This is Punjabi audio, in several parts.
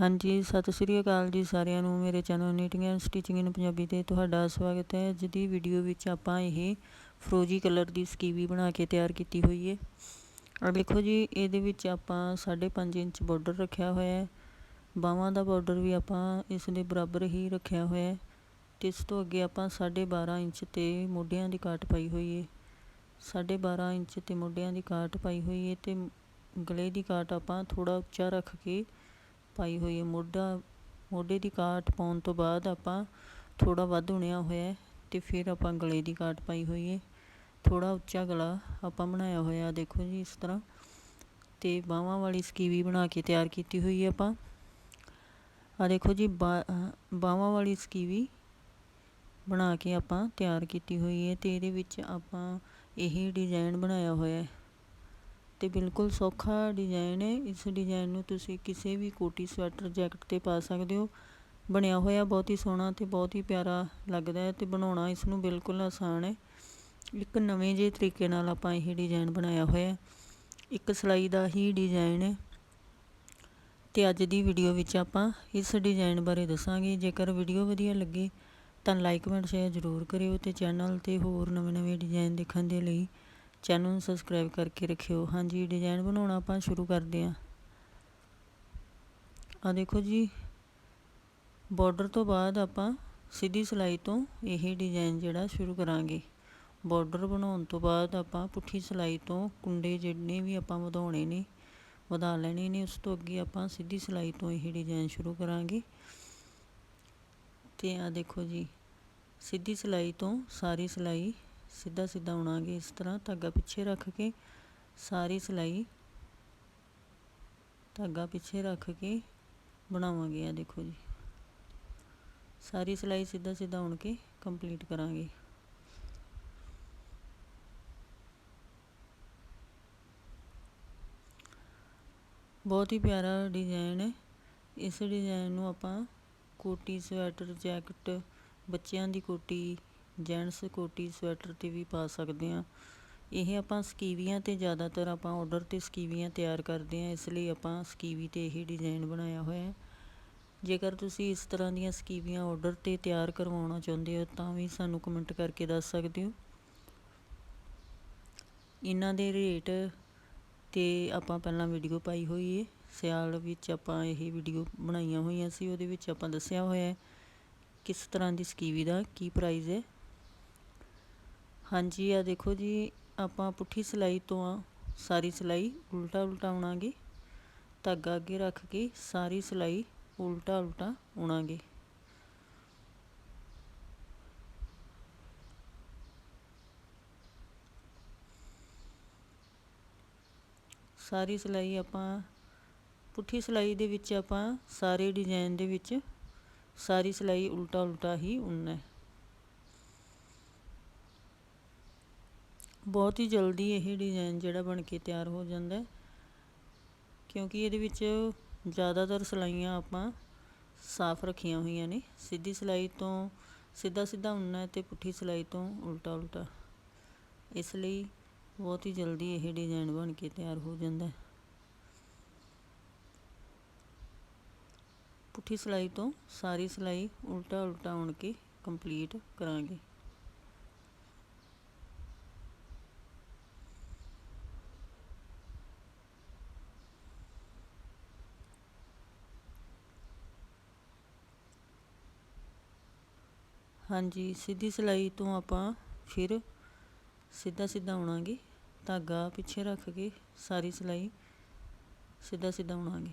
ਹਾਂਜੀ, ਸਤਿ ਸ਼੍ਰੀ ਅਕਾਲ ਜੀ ਸਾਰਿਆਂ ਨੂੰ। ਮੇਰੇ channel knitting and stitching in Punjabi ਤੇ ਤੁਹਾਡਾ ਸਵਾਗਤ ਹੈ। ਅੱਜ ਦੀ ਵੀਡੀਓ ਵਿੱਚ ਆਪਾਂ ਇਹ ਫਰੋਜੀ ਕਲਰ ਦੀ ਸਕੀਵੀ ਬਣਾ ਕੇ ਤਿਆਰ ਕੀਤੀ ਹੋਈ ਹੈ ਆ ਦੇਖੋ ਜੀ, ਇਹਦੇ ਵਿੱਚ ਆਪਾਂ 5.5 ਇੰਚ ਬਾਰਡਰ ਰੱਖਿਆ ਹੋਇਆ ਹੈ। ਬਾਹਾਂ ਦਾ ਬਾਰਡਰ ਵੀ ਆਪਾਂ ਇਸ ਦੇ ਬਰਾਬਰ ਹੀ ਰੱਖਿਆ ਹੋਇਆ ਹੈ ਤੇ ਇਸ ਤੋਂ ਅੱਗੇ ਆਪਾਂ 12.5 ਇੰਚ ਤੇ ਮੋਢਿਆਂ ਦੀ ਕਾਟ ਪਾਈ ਹੋਈ ਹੈ 12.5 ਇੰਚ ਤੇ ਮੋਢਿਆਂ ਦੀ ਕਾਟ ਪਾਈ ਹੋਈ ਹੈ ਤੇ ਗਲੇ ਦੀ ਕਾਟ ਆਪਾਂ ਥੋੜਾ ਉੱਚਾ ਰੱਖ ਕੇ ਪਾਈ ਹੋਈ ਹੈ। ਮੋਢਾ, ਮੋਢੇ ਦੀ ਕਾਟ ਪਾਉਣ ਤੋਂ ਬਾਅਦ ਆਪਾਂ ਥੋੜ੍ਹਾ ਵੱਧ ਉਣਿਆ ਹੋਇਆ ਅਤੇ ਫਿਰ ਆਪਾਂ ਗਲੇ ਦੀ ਕਾਟ ਪਾਈ ਹੋਈ ਹੈ। ਥੋੜਾ ਉੱਚਾ ਗਲਾ ਆਪਾਂ ਬਣਾਇਆ ਹੋਇਆ ਦੇਖੋ ਜੀ ਇਸ ਤਰ੍ਹਾਂ। ਅਤੇ ਬਾਹਾਂ ਵਾਲੀ ਸਕੀਵੀ ਬਣਾ ਕੇ ਤਿਆਰ ਕੀਤੀ ਹੋਈ ਹੈ ਆਪਾਂ। ਆ ਦੇਖੋ ਜੀ ਬਾਹਾਂ ਵਾਲੀ ਸਕੀਵੀ ਬਣਾ ਕੇ ਆਪਾਂ ਤਿਆਰ ਕੀਤੀ ਹੋਈ ਹੈ ਤੇ ਇਹਦੇ ਵਿੱਚ ਆਪਾਂ ਇਹ ਡਿਜ਼ਾਈਨ ਬਣਾਇਆ ਹੋਇਆ ਹੈ। ਅਤੇ ਬਿਲਕੁਲ ਸੌਖਾ ਡਿਜ਼ਾਇਨ ਹੈ। ਇਸ ਡਿਜ਼ਾਇਨ ਨੂੰ ਤੁਸੀਂ ਕਿਸੇ ਵੀ ਕੋਟੀ ਸਵੈਟਰ, ਜੈਕਟ ਤੇ ਪਾ ਸਕਦੇ ਹੋ। ਬਣਿਆ ਹੋਇਆ ਬਹੁਤ ਹੀ ਸੋਹਣਾ ਅਤੇ ਬਹੁਤ ਹੀ ਪਿਆਰਾ ਲੱਗਦਾ ਹੈ ਅਤੇ ਬਣਾਉਣਾ ਇਸ ਨੂੰ ਬਿਲਕੁਲ ਆਸਾਨ ਹੈ। ਇੱਕ ਨਵੇਂ ਜਿਹੇ ਤਰੀਕੇ ਨਾਲ ਆਪਾਂ ਇਹ ਡਿਜ਼ਾਇਨ ਬਣਾਇਆ ਹੋਇਆ ਇੱਕ ਸਿਲਾਈ ਦਾ ਹੀ ਡਿਜ਼ਾਇਨ ਹੈ। ਅਤੇ ਅੱਜ ਦੀ ਵੀਡੀਓ ਵਿੱਚ ਆਪਾਂ ਇਸ ਡਿਜ਼ਾਈਨ ਬਾਰੇ ਦੱਸਾਂਗੇ। ਜੇਕਰ ਵੀਡੀਓ ਵਧੀਆ ਲੱਗੇ ਤਾਂ ਲਾਈਕ ਕਮੈਂਟ ਸ਼ੇਅਰ ਜ਼ਰੂਰ ਕਰਿਓ ਤੇ ਚੈਨਲ ਤੇ ਹੋਰ ਨਵੇਂ-ਨਵੇਂ ਡਿਜ਼ਾਈਨ ਦੇਖਣ ਦੇ ਲਈ ਚੈਨਲ ਨੂੰ ਸਬਸਕ੍ਰਾਈਬ ਕਰਕੇ ਰੱਖਿਓ। ਹਾਂਜੀ ਡਿਜ਼ਾਈਨ ਬਣਾਉਣਾ ਆਪਾਂ ਸ਼ੁਰੂ ਕਰਦੇ ਹਾਂ। ਆ ਦੇਖੋ ਜੀ ਬਾਰਡਰ ਤੋਂ ਬਾਅਦ ਆਪਾਂ ਸਿੱਧੀ ਸਿਲਾਈ ਤੋਂ ਇਹ ਡਿਜ਼ਾਈਨ ਜਿਹੜਾ ਸ਼ੁਰੂ ਕਰਾਂਗੇ। ਬਾਰਡਰ ਬਣਾਉਣ ਤੋਂ ਬਾਅਦ ਆਪਾਂ ਪੁੱਠੀ ਸਿਲਾਈ ਤੋਂ ਕੁੰਡੇ ਜਿੰਨੇ ਵੀ ਆਪਾਂ ਵਧਾਉਣੇ ਨੇ, ਵਧਾ ਲੈਣੇ ਨੇ, ਉਸ ਤੋਂ ਅੱਗੇ ਆਪਾਂ ਸਿੱਧੀ ਸਿਲਾਈ ਤੋਂ ਇਹ ਡਿਜ਼ਾਈਨ ਸ਼ੁਰੂ ਕਰਾਂਗੇ। ਤੇ ਆ ਦੇਖੋ ਜੀ, ਸਿੱਧੀ ਸਿਲਾਈ ਤੋਂ ਸਾਰੀ ਸਿਲਾਈ ਸਿੱਧਾ ਸਿੱਧਾ ਉਣਾਂਗੇ ਇਸ ਤਰ੍ਹਾਂ, ਧਾਗਾ ਪਿੱਛੇ ਰੱਖ ਕੇ ਸਾਰੀ ਸਿਲਾਈ ਧਾਗਾ ਪਿੱਛੇ ਰੱਖ ਕੇ ਬਣਾਵਾਂਗੇ। ਆ ਦੇਖੋ ਜੀ, ਸਾਰੀ ਸਿਲਾਈ ਸਿੱਧਾ ਸਿੱਧਾ ਉਣ ਕੇ ਕੰਪਲੀਟ ਕਰਾਂਗੇ। ਬਹੁਤ ਹੀ ਪਿਆਰਾ ਡਿਜ਼ਾਈਨ ਹੈ। ਇਸ ਡਿਜ਼ਾਈਨ ਨੂੰ ਆਪਾਂ ਕੋਟੀ, ਸਵੈਟਰ, ਜੈਕਟ, ਬੱਚਿਆਂ ਦੀ ਕੋਟੀ ਜੈਂਟਸ ਕੋਟੀ ਸਵੈਟਰ ਤੇ ਵੀ ਪਾ ਸਕਦੇ ਹਾਂ। ਇਹ ਆਪਾਂ ਸਕੀਵੀਆਂ ਤੇ ਜ਼ਿਆਦਾਤਰ ਆਪਾਂ ਔਡਰ ਤੇ ਸਕੀਵੀਆਂ ਤਿਆਰ ਕਰਦੇ ਹਾਂ, ਇਸ ਲਈ ਆਪਾਂ ਸਕੀਵੀ ਤੇ ਇਹ ਡਿਜ਼ਾਈਨ ਬਣਾਇਆ ਹੋਇਆ ਹੈ। ਜੇਕਰ ਤੁਸੀਂ ਇਸ ਤਰ੍ਹਾਂ ਦੀਆਂ ਸਕੀਵੀਆਂ ਔਡਰ ਤੇ ਤਿਆਰ ਕਰਵਾਉਣਾ ਚਾਹੁੰਦੇ ਹੋ, ਤਾਂ ਵੀ ਸਾਨੂੰ ਕਮੈਂਟ ਕਰਕੇ ਦੱਸ ਸਕਦੇ ਹੋ। ਇਹਨਾਂ ਦੇ ਰੇਟ ਤੇ ਆਪਾਂ ਪਹਿਲਾਂ ਵੀਡੀਓ ਪਾਈ ਹੋਈ ਹੈ ਸਿਆਲ ਵਿੱਚ ਆਪਾਂ ਇਹ ਵੀਡੀਓ ਬਣਾਈਆਂ ਹੋਈਆਂ ਸੀ, ਉਹਦੇ ਵਿੱਚ ਆਪਾਂ ਦੱਸਿਆ ਹੋਇਆ ਹੈ ਕਿਸ ਤਰ੍ਹਾਂ ਦੀ ਸਕੀਵੀ ਦਾ ਕੀ ਪ੍ਰਾਈਸ ਹੈ। ਹਾਂਜੀ ਆ ਦੇਖੋ ਜੀ, ਆਪਾਂ ਪੁੱਠੀ ਸਿਲਾਈ ਤੋਂ ਆ, ਸਾਰੀ ਸਿਲਾਈ ਉਲਟਾ ਉਲਟਾ ਉਣਾਂਗੇ ਧਾਗਾ ਅੱਗੇ ਰੱਖ ਕੇ ਸਾਰੀ ਸਿਲਾਈ ਉਲਟਾ ਉਲਟਾ ਉਣਾਂਗੇ ਸਾਰੀ ਸਿਲਾਈ ਆਪਾਂ, ਪੁੱਠੀ ਸਿਲਾਈ ਦੇ ਵਿੱਚ ਆਪਾਂ ਸਾਰੇ ਡਿਜ਼ਾਈਨ ਦੇ ਵਿੱਚ ਸਾਰੀ ਸਿਲਾਈ ਉਲਟਾ ਉਲਟਾ ਹੀ ਉਣਨਾ ਹੈ। ਬਹੁਤ ਹੀ ਜਲਦੀ ਇਹ ਡਿਜ਼ਾਈਨ ਜਿਹੜਾ ਬਣ ਕੇ ਤਿਆਰ ਹੋ ਜਾਂਦਾ ਕਿਉਂਕਿ ਇਹਦੇ ਵਿੱਚ ਜ਼ਿਆਦਾਤਰ ਸਲਾਈਆਂ ਆਪਾਂ ਸਾਫ਼ ਰੱਖੀਆਂ ਹੋਈਆਂ ਨੇ। ਸਿੱਧੀ ਸਲਾਈ ਤੋਂ ਸਿੱਧਾ ਸਿੱਧਾ ਉਣਨਾ ਤੇ ਪੁੱਠੀ ਸਲਾਈ ਤੋਂ ਉਲਟਾ ਉਲਟਾ। ਇਸ ਲਈ ਬਹੁਤ ਹੀ ਜਲਦੀ ਇਹ ਡਿਜ਼ਾਈਨ ਬਣ ਕੇ ਤਿਆਰ ਹੋ ਜਾਂਦਾ ਪੁੱਠੀ ਸਲਾਈ ਤੋਂ ਸਾਰੀ ਸਲਾਈ ਉਲਟਾ ਉਲਟਾ ਉਣ ਕੇ ਕੰਪਲੀਟ ਕਰਾਂਗੇ। ਹਾਂਜੀ, ਸਿੱਧੀ ਸਿਲਾਈ ਤੋਂ ਆਪਾਂ ਫਿਰ ਸਿੱਧਾ ਸਿੱਧਾ ਉਣਾਂਗੇ ਧਾਗਾ ਪਿੱਛੇ ਰੱਖ ਕੇ ਸਾਰੀ ਸਿਲਾਈ ਸਿੱਧਾ ਸਿੱਧਾ ਉਣਾਂਗੇ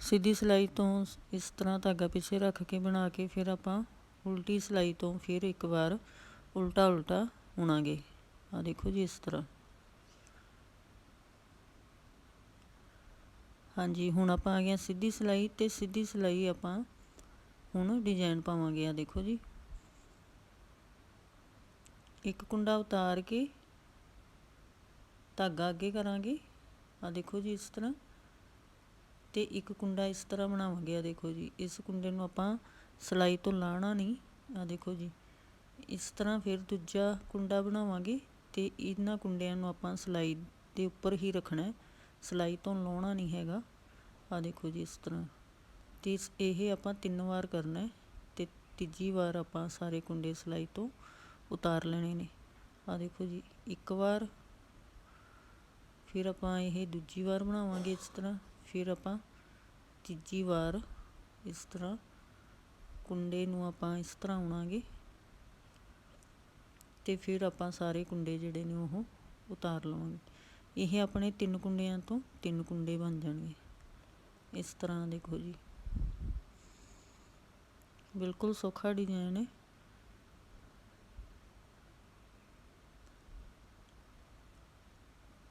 ਸਿੱਧੀ ਸਿਲਾਈ ਤੋਂ ਇਸ ਤਰ੍ਹਾਂ ਧਾਗਾ ਪਿੱਛੇ ਰੱਖ ਕੇ ਬਣਾ ਕੇ ਫਿਰ ਆਪਾਂ ਉਲਟੀ ਸਿਲਾਈ ਤੋਂ ਫਿਰ ਇੱਕ ਵਾਰ ਉਲਟਾ ਉਲਟਾ ਉਣਾਂਗੇ ਆ ਦੇਖੋ ਜੀ ਇਸ ਤਰ੍ਹਾਂ। ਹਾਂਜੀ, ਹੁਣ ਆਪਾਂ ਆ ਗਏ ਸਿੱਧੀ ਸਿਲਾਈ ਤੇ ਸਿੱਧੀ ਸਿਲਾਈ ਆਪਾਂ ਹੁਣ ਡਿਜ਼ਾਈਨ ਪਾਵਾਂਗੇ। ਆ ਦੇਖੋ ਜੀ। ਇੱਕ ਕੁੰਡਾ ਉਤਾਰ ਕੇ ਧਾਗਾ ਅੱਗੇ ਕਰਾਂਗੇ। ਆ ਦੇਖੋ ਜੀ ਇਸ ਤਰ੍ਹਾਂ। ਤੇ ਇੱਕ ਕੁੰਡਾ ਇਸ ਤਰ੍ਹਾਂ ਬਣਾਵਾਂਗੇ। ਆ ਦੇਖੋ ਜੀ। ਇਸ ਕੁੰਡੇ ਨੂੰ ਆਪਾਂ ਸਲਾਈ ਤੋਂ ਲਾਣਾ ਨਹੀਂ। ਆ ਦੇਖੋ ਜੀ, ਇਸ ਤਰ੍ਹਾਂ ਫਿਰ ਦੂਜਾ ਕੁੰਡਾ ਬਣਾਵਾਂਗੇ ਤੇ ਇਹਨਾਂ ਕੁੰਡਿਆਂ ਨੂੰ ਆਪਾਂ ਸਲਾਈ ਦੇ ਉੱਪਰ ਹੀ ਰੱਖਣਾ ਹੈ। ਸਲਾਈ ਤੋਂ ਲਾਉਣਾ ਨਹੀਂ ਹੈਗਾ। ਆ ਦੇਖੋ ਜੀ, ਇਸ ਤਰ੍ਹਾਂ। ਤੇ ਇਸ- ਇਹ ਆਪਾਂ ਤਿੰਨ ਵਾਰ ਕਰਨਾ ਹੈ ਤੇ ਤੀਜੀ ਵਾਰ ਆਪਾਂ ਸਾਰੇ ਕੁੰਡੇ ਸਲਾਈ ਤੋਂ ਉਤਾਰ ਲੈਣੇ ਨੇ। ਆ ਦੇਖੋ ਜੀ, ਇੱਕ ਵਾਰ, ਫਿਰ ਆਪਾਂ ਇਹ ਦੂਜੀ ਵਾਰ ਬਣਾਵਾਂਗੇ ਇਸ ਤਰ੍ਹਾਂ। ਫਿਰ ਆਪਾਂ ਤੀਜੀ ਵਾਰ ਇਸ ਤਰ੍ਹਾਂ ਕੁੰਡੇ ਨੂੰ ਆਪਾਂ ਇਸ ਤਰ੍ਹਾਂ ਉਣਾਂਗੇ ਤੇ ਫਿਰ ਆਪਾਂ ਸਾਰੇ ਕੁੰਡੇ ਜਿਹੜੇ ਨੇ ਉਹ ਉਤਾਰ ਲਵਾਂਗੇ। ਇਹ ਆਪਣੇ ਤਿੰਨ ਕੁੰਡਿਆਂ ਤੋਂ ਤਿੰਨ ਕੁੰਡੇ ਬਣ ਜਾਣਗੇ। ਇਸ ਤਰ੍ਹਾਂ ਦੇਖੋ ਜੀ। ਬਿਲਕੁਲ ਸੌਖਾ ਡਿਜ਼ਾਈਨ ਹੈ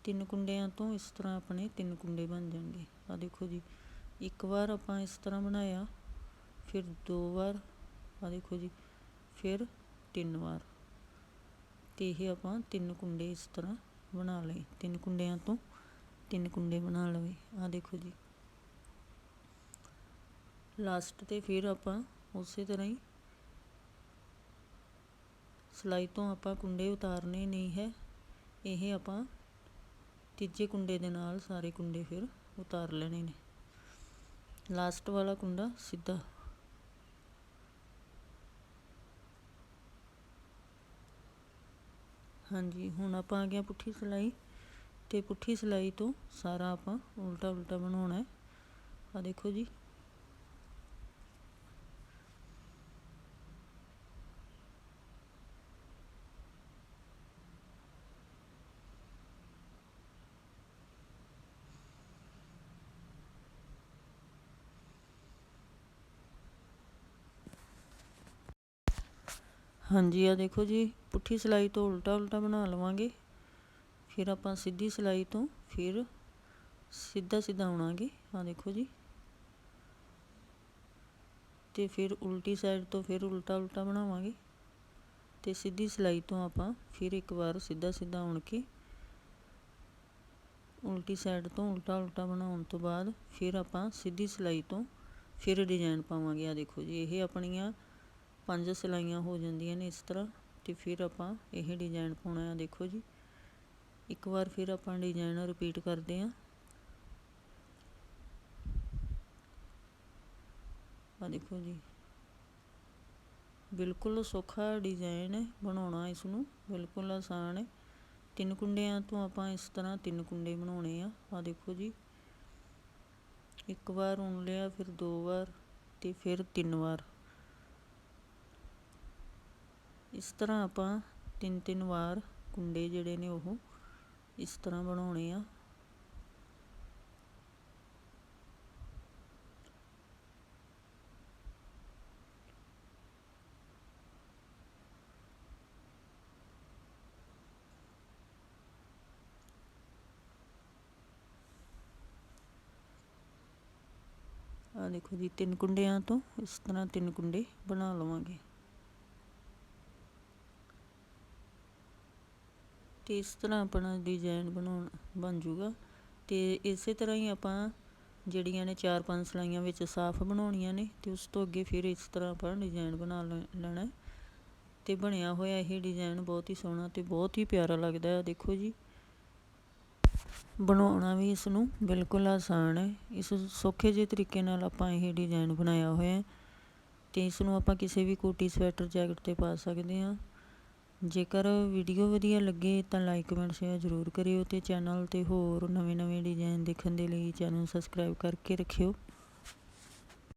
ਤਿੰਨ ਕੁੰਡਿਆਂ ਤੋਂ ਇਸ ਤਰ੍ਹਾਂ ਆਪਣੇ ਤਿੰਨ ਕੁੰਡੇ ਬਣ ਜਾਣਗੇ। ਆ ਦੇਖੋ ਜੀ। ਇੱਕ ਵਾਰ ਆਪਾਂ ਇਸ ਤਰ੍ਹਾਂ ਬਣਾਇਆ। ਫਿਰ ਦੋ ਵਾਰ ਆ ਦੇਖੋ ਜੀ, ਫਿਰ ਤਿੰਨ ਵਾਰ। ਤੇ ਇਹ ਆਪਾਂ ਤਿੰਨ ਕੁੰਡੇ ਇਸ ਤਰ੍ਹਾਂ ਬਣਾ ਲਏ। ਤਿੰਨ ਕੁੰਡਿਆਂ ਤੋਂ ਤਿੰਨ ਕੁੰਡੇ ਬਣਾ ਲਵੇ। ਆ ਦੇਖੋ ਜੀ। ਲਾਸਟ ਤੇ ਫਿਰ ਆਪਾਂ ਉਸੇ ਤਰ੍ਹਾਂ ਹੀ ਸਲਾਈ ਤੋਂ ਆਪਾਂ ਕੁੰਡੇ ਉਤਾਰਨੇ ਨਹੀਂ ਹੈ। ਇਹ ਆਪਾਂ ਤੀਜੇ ਕੁੰਡੇ ਦੇ ਨਾਲ ਸਾਰੇ ਕੁੰਡੇ ਫਿਰ ਉਤਾਰ ਲੈਣੇ ਨੇ। ਲਾਸਟ ਵਾਲਾ ਕੁੰਡਾ ਸਿੱਧਾ। ਹਾਂਜੀ, ਹੁਣ ਆਪਾਂ ਆ ਗਿਆ ਪੁੱਠੀ ਸਿਲਾਈ ਤੇ ਪੁੱਠੀ ਸਿਲਾਈ ਤੋਂ ਸਾਰਾ ਆਪਾਂ ਉਲਟਾ ਉਲਟਾ ਬਣਾਉਣਾ ਹੈ। ਆ ਦੇਖੋ ਜੀ। ਹਾਂਜੀ ਆ ਦੇਖੋ ਜੀ। ਪੁੱਠੀ ਸਿਲਾਈ ਤੋਂ ਉਲਟਾ ਉਲਟਾ ਬਣਾ ਲਵਾਂਗੇ। ਫਿਰ ਆਪਾਂ ਸਿੱਧੀ ਸਿਲਾਈ ਤੋਂ ਫਿਰ ਸਿੱਧਾ ਸਿੱਧਾ ਆਉਣਾਗੇ। ਆ ਦੇਖੋ ਜੀ। ਤੇ ਫਿਰ ਉਲਟੀ ਸਾਈਡ ਤੋਂ ਫਿਰ ਉਲਟਾ ਉਲਟਾ ਬਣਾਵਾਂਗੇ। ਤੇ ਸਿੱਧੀ ਸਿਲਾਈ ਤੋਂ ਆਪਾਂ ਫਿਰ ਇੱਕ ਵਾਰ ਸਿੱਧਾ ਸਿੱਧਾ ਆਉਣ ਕੇ ਉਲਟੀ ਸਾਈਡ ਤੋਂ ਉਲਟਾ ਉਲਟਾ ਬਣਾਉਣ ਤੋਂ ਬਾਅਦ ਫਿਰ ਆਪਾਂ ਸਿੱਧੀ ਸਿਲਾਈ ਤੋਂ ਫਿਰ ਡਿਜ਼ਾਈਨ ਪਾਵਾਂਗੇ। ਆ ਦੇਖੋ ਜੀ, ਇਹ ਆਪਣੀਆਂ ਪੰਜ ਸਿਲਾਈਆਂ ਹੋ ਜਾਂਦੀਆਂ ਨੇ ਇਸ ਤਰ੍ਹਾਂ। ਅਤੇ ਫਿਰ ਆਪਾਂ ਇਹ ਡਿਜ਼ਾਇਨ ਪਾਉਣਾ ਹੈ ਦੇਖੋ ਜੀ। ਇੱਕ ਵਾਰ ਫਿਰ ਆਪਾਂ ਡਿਜ਼ਾਇਨ ਰਿਪੀਟ ਕਰਦੇ ਹਾਂ ਆ ਦੇਖੋ ਜੀ। ਬਿਲਕੁਲ ਸੌਖਾ ਡਿਜ਼ਾਈਨ ਹੈ ਬਣਾਉਣਾ ਇਸ ਨੂੰ ਬਿਲਕੁਲ ਆਸਾਨ ਹੈ ਤਿੰਨ ਕੁੰਡਿਆਂ ਤੋਂ ਆਪਾਂ ਇਸ ਤਰ੍ਹਾਂ ਤਿੰਨ ਕੁੰਡੇ ਬਣਾਉਣੇ ਆ। ਆ ਦੇਖੋ ਜੀ। ਇੱਕ ਵਾਰ ਉਣ ਲਿਆ, ਫਿਰ ਦੋ ਵਾਰ ਤੇ ਫਿਰ ਤਿੰਨ ਵਾਰ। ਇਸ ਤਰ੍ਹਾਂ ਆਪਾਂ ਤਿੰਨ ਤਿੰਨ ਵਾਰ ਕੁੰਡੇ ਜਿਹੜੇ ਨੇ ਉਹ ਇਸ ਤਰ੍ਹਾਂ ਬਣਾਉਣੇ ਆ। ਆ ਦੇਖੋ ਜੀ, ਤਿੰਨ ਕੁੰਡਿਆਂ ਤੋਂ ਇਸ ਤਰ੍ਹਾਂ ਤਿੰਨ ਕੁੰਡੇ ਬਣਾ ਲਵਾਂਗੇ। ਅਤੇ ਇਸ ਤਰ੍ਹਾਂ ਆਪਣਾ ਡਿਜ਼ਾਇਨ ਬਣਾਉਣ ਬਣ ਜੂਗਾ ਅਤੇ ਇਸੇ ਤਰ੍ਹਾਂ ਹੀ ਆਪਾਂ ਜਿਹੜੀਆਂ ਨੇ ਚਾਰ ਪੰਜ ਸਿਲਾਈਆਂ ਵਿੱਚ ਸਾਫ਼ ਬਣਾਉਣੀਆਂ ਨੇ ਅਤੇ ਉਸ ਤੋਂ ਅੱਗੇ ਫਿਰ ਇਸ ਤਰ੍ਹਾਂ ਆਪਾਂ ਡਿਜ਼ਾਇਨ ਬਣਾ ਲੈ- ਲੈਣਾ। ਅਤੇ ਬਣਿਆ ਹੋਇਆ ਇਹ ਡਿਜ਼ਾਇਨ ਬਹੁਤ ਹੀ ਸੋਹਣਾ ਅਤੇ ਬਹੁਤ ਹੀ ਪਿਆਰਾ ਲੱਗਦਾ ਹੈ ਦੇਖੋ ਜੀ। ਬਣਾਉਣਾ ਵੀ ਇਸ ਨੂੰ ਬਿਲਕੁਲ ਆਸਾਨ ਹੈ। ਇਸ ਸੌਖੇ ਜਿਹੇ ਤਰੀਕੇ ਨਾਲ ਆਪਾਂ ਇਹ ਡਿਜ਼ਾਈਨ ਬਣਾਇਆ ਹੋਇਆ ਹੈ। ਤੇ ਇਸ ਨੂੰ ਆਪਾਂ ਕਿਸੇ ਵੀ ਕੋਟੀ, ਸਵੈਟਰ, ਜੈਕਟ ਤੇ ਪਾ ਸਕਦੇ ਹਾਂ। ਜੇਕਰ ਵੀਡੀਓ ਵਧੀਆ ਲੱਗੇ ਤਾਂ ਲਾਈਕ ਕਮੈਂਟ ਸ਼ੇਅਰ ਜ਼ਰੂਰ ਕਰਿਓ ਅਤੇ ਚੈਨਲ ਤੇ ਹੋਰ ਨਵੇਂ ਨਵੇਂ ਡਿਜ਼ਾਇਨ ਦੇਖਣ ਦੇ ਲਈ ਚੈਨਲ ਸਬਸਕ੍ਰਾਈਬ ਕਰਕੇ ਰੱਖਿਓ।